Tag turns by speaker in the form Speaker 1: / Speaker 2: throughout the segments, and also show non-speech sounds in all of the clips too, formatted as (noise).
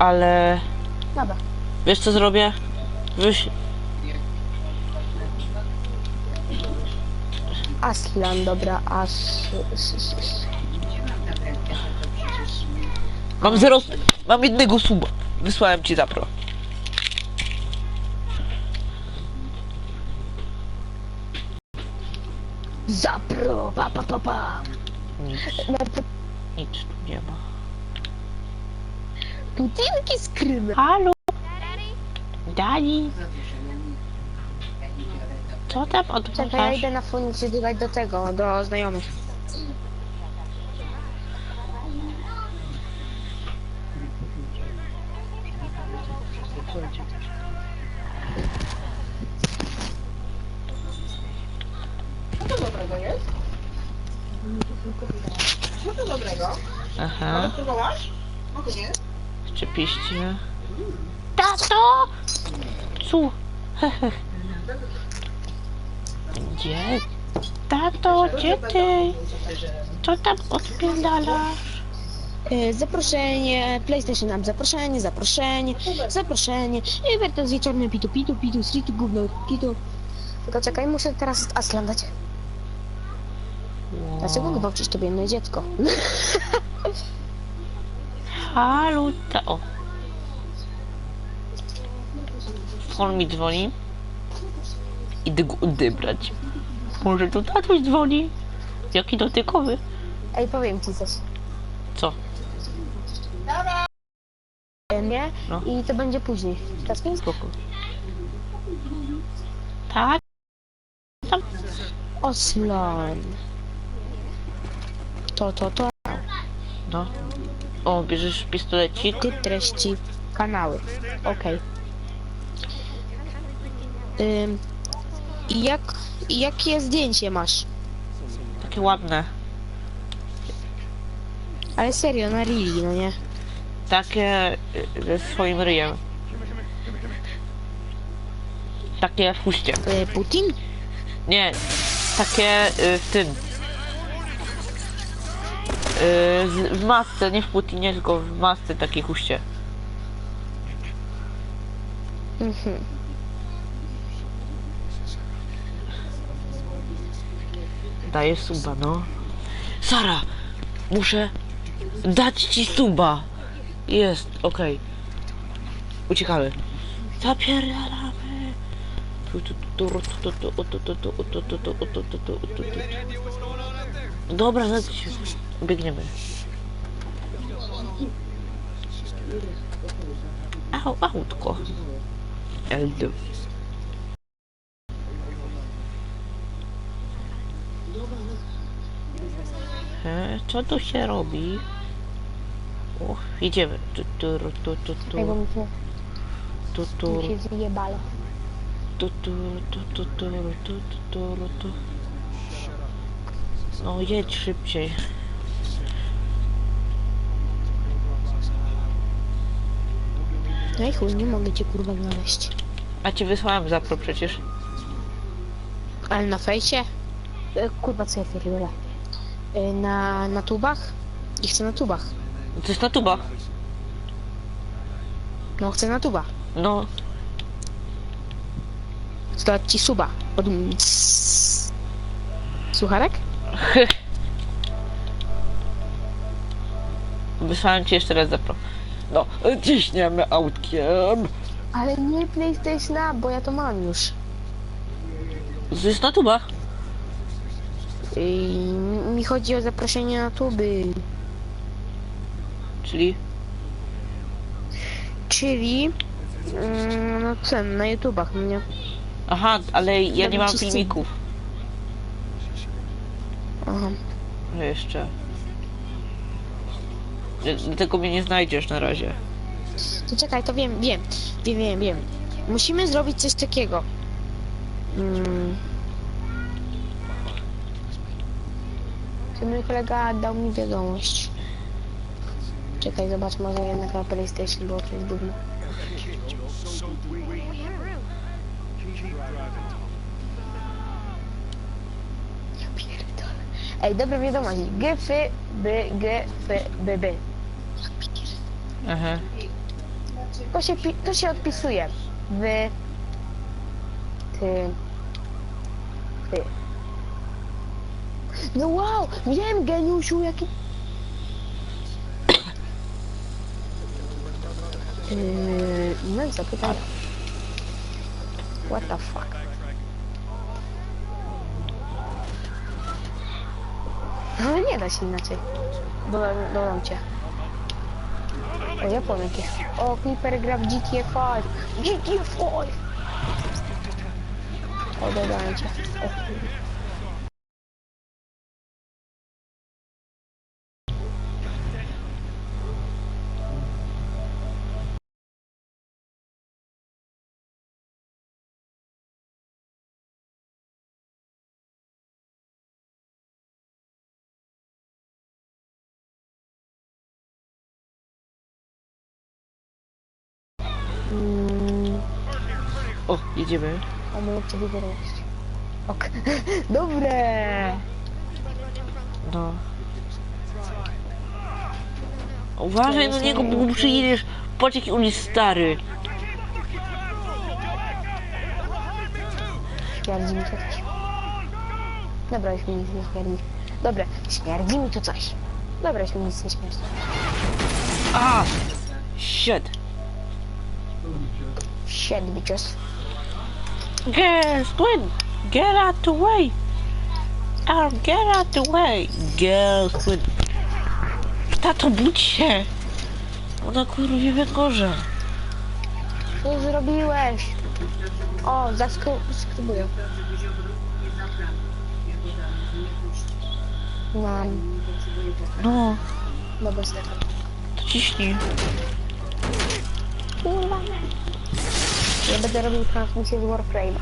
Speaker 1: ale
Speaker 2: Dobra.
Speaker 1: wiesz co zrobię? Wyś...
Speaker 2: Aslan, dobra, as... s- s- s-
Speaker 1: Mam zero... Mam jednego suba. Wysłałem ci zapro.
Speaker 2: Zapro, pa, pa, pa, pa.
Speaker 1: Nic, nic tu nie ma.
Speaker 2: Putinki skrymy.
Speaker 1: Halo? Dani? Co tam
Speaker 2: Czekaj, ja
Speaker 1: odwracasz?
Speaker 2: idę na Fonicie dodać do tego, do znajomych.
Speaker 3: Co to dobrego jest? Co to dobrego?
Speaker 1: Aha,
Speaker 3: Próbowałaś? Mogę nie?
Speaker 1: Szczepiście. Tato! Cu? (laughs) Gdzie? Tato, gdzie ty? Co tam odpierdalasz?
Speaker 2: E, Zaproszenie, PlayStation App, zaproszenie, zaproszenie, zaproszenie. I Wertes wieczorny pitu, pitu, pitu, streetu, gówno, pitu. Tylko czekaj, muszę teraz Aslan dać. Dlaczego gwałcisz to biedne dziecko? (laughs)
Speaker 1: Halo, ta o. On mi dzwoni. Idę go odebrać. Może to tatuś dzwoni? Jaki dotykowy?
Speaker 2: Ej, powiem ci coś.
Speaker 1: Co?
Speaker 2: E, Nie?
Speaker 1: No.
Speaker 2: I to będzie później. Czasem?
Speaker 1: Spoko. Tak?
Speaker 2: Aslan. To, to, to.
Speaker 1: No. O, bierzesz pistolecik?
Speaker 2: Ty treści kanały. Okej. Ym, I jak, i jakie zdjęcie masz?
Speaker 1: Takie ładne.
Speaker 2: Ale serio, na Lili, no nie?
Speaker 1: Takie y, ze swoim ryjem. Takie w huście.
Speaker 2: Y, Putin?
Speaker 1: Nie, takie y, w tym. Yy, w masce, nie w Putinie, tylko w masce takiej huście. Daję suba, no. Sara, muszę dać ci suba. Jest, okej. Okay. Uciekamy. Zapierdalamy. Dobra, zaraz Biegniemy. Au, autko. Eldu. E, Co tu się robi? O, idziemy. Tu, tu, tu, tu, tu,
Speaker 2: bo mi się,
Speaker 1: tu, tu,
Speaker 2: mi się zjebalo.
Speaker 1: tu, tu, tu, tu, tu, tu, tu, tu, tu. No jedź szybciej.
Speaker 2: No i chuj, nie mogę cię kurwa znaleźć.
Speaker 1: A ci wysłałem zapro przecież.
Speaker 2: Ale na fejsie? E, Kurwa, co ja pierdolę? E, Na, na tubach? I chcę na tubach.
Speaker 1: To jest na tubach.
Speaker 2: No, chcę na tubach.
Speaker 1: No,
Speaker 2: Chcę dać ci suba. Od... (laughs)
Speaker 1: Wysłałem ci jeszcze raz zapro. No, ciśniemy autkiem.
Speaker 2: Ale nie PlayStation, bo ja to mam już.
Speaker 1: Jest na tubach.
Speaker 2: I mi chodzi o zaproszenie na tuby.
Speaker 1: Czyli
Speaker 2: Czyli... mm, No co, na YouTubach, no nie?
Speaker 1: Aha, ale ja nie mam filmików.
Speaker 2: Aha.
Speaker 1: No Jeszcze. Dlatego mnie nie znajdziesz na razie.
Speaker 2: To czekaj, to wiem, wiem, wiem, wiem, wiem. Musimy zrobić coś takiego. Mm. Czy mój kolega dał mi wiadomość? Czekaj, zobacz, może jednak na PlayStation było coś pierdolę. Ej, dobra wiadomość. G, F, B, G, F, B, B.
Speaker 1: Aha.
Speaker 2: To się, to się odpisuje w... Ty... Ty... No wow! Wiem, geniuszu, jaki... Yy, no i zapytaj. What the fuck? No nie da się inaczej. Dodam, dodam cię. O, ja powiem jakieś. O, Clipper gra w GTA 5. GTA 5! O, dodałem cię. O,
Speaker 1: O, jedziemy.
Speaker 2: a mogę ciebie wyrobić. Ok. (laughs) Dobre!
Speaker 1: No. Uważaj na niego, bo przyjedziesz. Patrz jaki on jest stary.
Speaker 2: Śmierdzi mi to coś. Dobra, już mi nic nie śmierdzi. Dobra, śmierdzi mi tu coś. Dobra, już mi nic nie śmierdzi.
Speaker 1: A! Shit.
Speaker 2: Shit, bitches.
Speaker 1: Girls, win! Get out the way! Out, get out the way! Girls, win! Tato, budź się! Ona kurwie wygorza.
Speaker 2: Co zrobiłeś? O, zaskrybuję. Mam.
Speaker 1: No,
Speaker 2: Dobra, Stefan.
Speaker 1: to ciśnij.
Speaker 2: Kurwa. Ja będę robił transmisję z Warframe'a.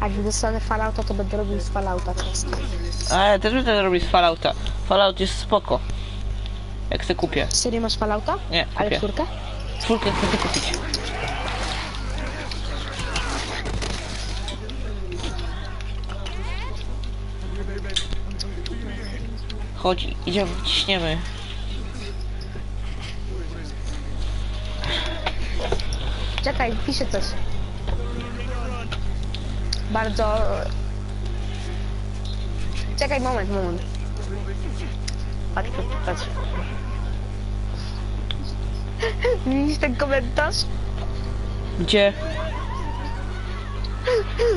Speaker 2: A jak dostanę Fallouta, to będę robił z Fallouta często.
Speaker 1: A ja też będę robić z Fallouta. Fallout jest spoko. Jak chcę kupię.
Speaker 2: Serio masz Fallouta?
Speaker 1: Nie,
Speaker 2: Ale
Speaker 1: kupię.
Speaker 2: czwórkę?
Speaker 1: Czwórkę chcę kupić. Chodź, idziemy, ciśniemy.
Speaker 2: Czekaj, piszę coś. Bardzo... Czekaj, moment, moment. Patrz, patrz. (laughs) Widzisz ten komentarz?
Speaker 1: Gdzie?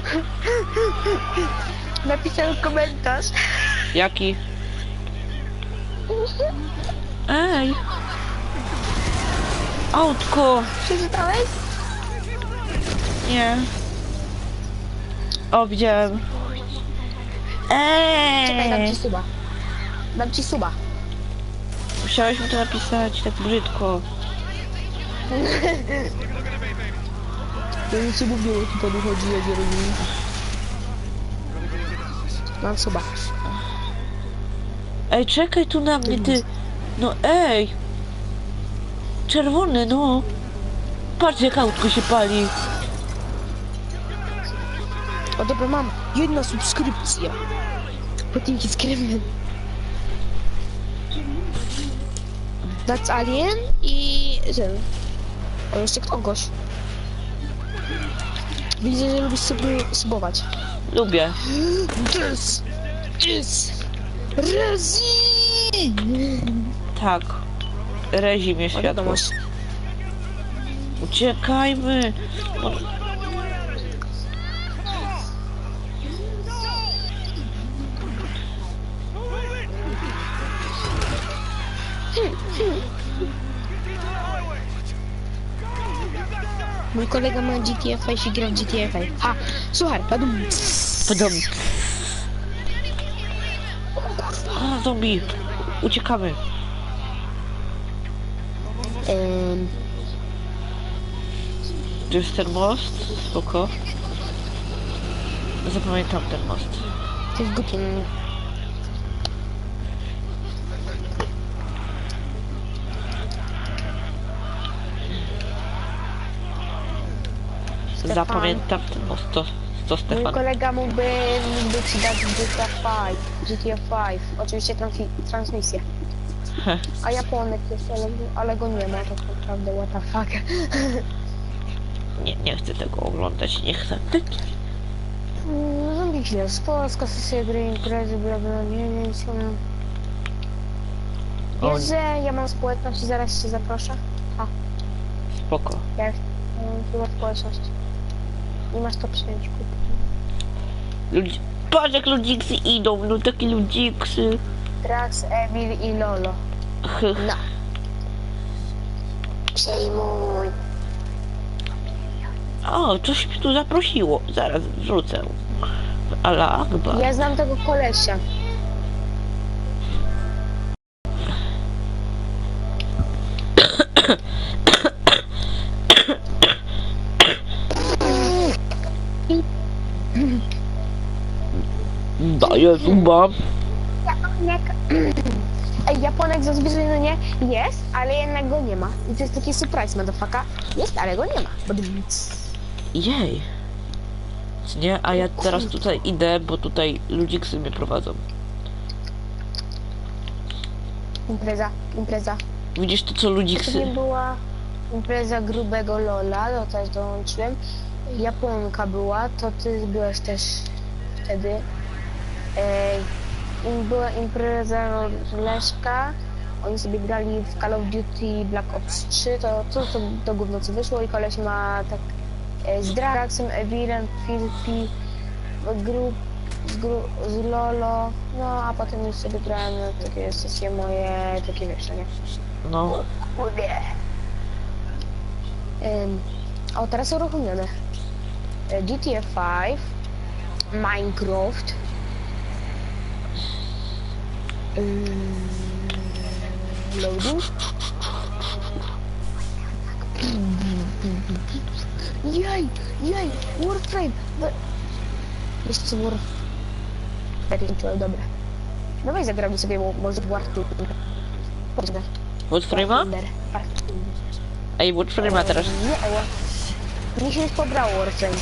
Speaker 1: (laughs)
Speaker 2: Napisałem komentarz.
Speaker 1: Jaki? (laughs) Ej! Autko!
Speaker 2: Przeczytałeś?
Speaker 1: Nie. O, widziałem.
Speaker 2: Czekaj, dam
Speaker 1: Eee!
Speaker 2: ci suba. Dam ci suba.
Speaker 1: Musiałeś mi to napisać tak brzydko.
Speaker 2: Ja nic nie mówię, tu panu chodzi, ja nie rozumiem. Mam suba.
Speaker 1: Ej, czekaj tu na mnie, ty. No ej! Czerwony, no. Patrz jak autko się pali.
Speaker 2: O dobra, mam jedna subskrypcja. Podniki z kremem. That's Alien i ten. O, jeszcze kogoś. Widzę, że lubisz sobie subować.
Speaker 1: Lubię.
Speaker 2: This is Rezi!
Speaker 1: Tak. Rezi mnie światło.
Speaker 2: wiadomość.
Speaker 1: Uciekajmy.
Speaker 2: Mój kolega ma GTA 5 i gra w GTA 5. Ha! Słuchaj, badum.
Speaker 1: Podam. A, zombie. Uciekamy.
Speaker 2: Ehm,
Speaker 1: To jest ten most? Spoko. Zapamiętam ten most.
Speaker 2: to jest głupie.
Speaker 1: Zapamiętam ten most. To, to
Speaker 2: Mój
Speaker 1: Stefan.
Speaker 2: kolega mógłby, mógłby ci dać GTA 5. GTA 5. Oczywiście transmi- transmisję. (laughs) A Japonek jest, ale, ale go nie ma tak naprawdę, what the fuck. (laughs)
Speaker 1: Nie, nie chcę tego oglądać, nie chcę.
Speaker 2: Mm, Zombie Killers, Polska, sesja gry, imprezy, bla bla, nie wiem co. Wiesz, że ja mam społeczność i zaraz się zaproszę?
Speaker 1: spoko.
Speaker 2: Ja mam chyba społeczność. Nie masz to przyjąć, kup.
Speaker 1: Ludzi... Patrz jak ludziksy idą, no takie ludziksy.
Speaker 2: Drax, Evil i Lolo. No. Przejmuj.
Speaker 1: O, coś mnie tu zaprosiło. Zaraz wrzucę. Ala Akbar.
Speaker 2: Ja znam tego kolesia.
Speaker 1: Zuba.
Speaker 2: Japonek. Japonek zazwyczaj no nie jest, ale jednak go nie ma. I to jest taki surprise, motherfucker. Jest, ale go nie ma.
Speaker 1: Jej. Nie, a ja teraz tutaj idę, bo tutaj ludziksy mnie prowadzą.
Speaker 2: Impreza, impreza.
Speaker 1: Widzisz to co
Speaker 2: To
Speaker 1: ludziksy?
Speaker 2: była impreza grubego Lola, do też dołączyłem. Japonka była, to ty byłeś też wtedy. Była impreza Leszka, oni sobie grali w Call of Duty Black Ops 3, to to, to, to gówno co wyszło i koleś ma tak e, z Draxem, Evirem, Filpi, grup, z, gru, z Lolo, no a potem już sobie grałem na takie sesje moje, takie wiesz, nie?
Speaker 1: No.
Speaker 2: Kurde. Ym, o, teraz uruchomione. E, GTA 5, Minecraft. Ym, loading. Jej, jej, Warframe. We- Wiesz co, War... Tak, ale dobra. No weź zagramy sobie mo- może w War 2. Poczekaj.
Speaker 1: Woodframe'a?
Speaker 2: Thunder. Tak.
Speaker 1: Ej, Woodframe'a teraz.
Speaker 2: Nie. Mi się już pobrało Warframe.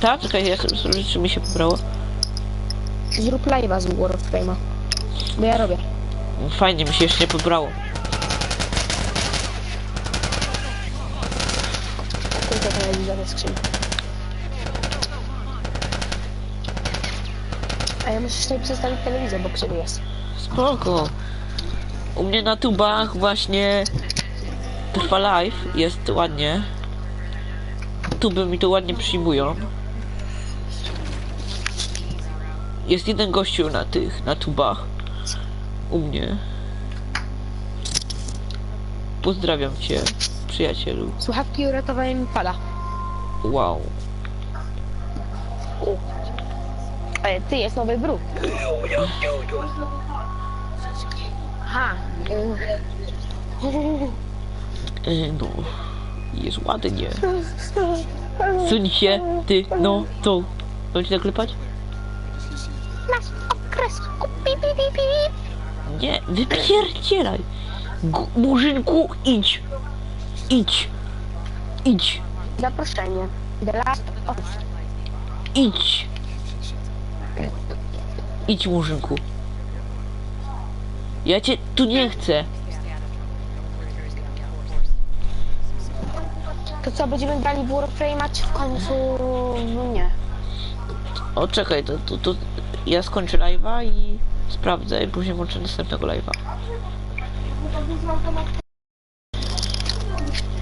Speaker 1: Tak? Czekaj, ja sobie czy mi się pobrało.
Speaker 2: Zrób live'a z Warframe'a. Bo ja robię.
Speaker 1: Fajnie, mi się jeszcze nie pobrało.
Speaker 2: Tylko telewizor jest skrzyni. A ja muszę tutaj przestawić telewizor, bo krzywy jest.
Speaker 1: Spoko. U mnie na tubach właśnie trwa live, jest ładnie. Tuby mi to ładnie przyjmują. Jest jeden gościu na tych, na tubach. U mnie. Pozdrawiam cię, przyjacielu.
Speaker 2: Słuchawki uratowały mi pada.
Speaker 1: Wow.
Speaker 2: Ale ty, jest nowy bruk. Aha.
Speaker 1: E, no. Jest ładnie. (laughs) Suń się, ty, no, to. Mam ci zaklepać?
Speaker 2: Nasz okres. Pi, pi, pi, pi.
Speaker 1: Nie, wypierdzielaj. G- Murzynku, idź. Idź. Idź.
Speaker 2: Zaproszenie. The last of...
Speaker 1: Idź. Idź, Murzynku. Ja cię tu nie chcę.
Speaker 2: To co, będziemy grali w Warframe'a, czy w końcu... No nie.
Speaker 1: O, czekaj, to, to, to ja skończę live'a i sprawdzę i później włączę następnego live'a.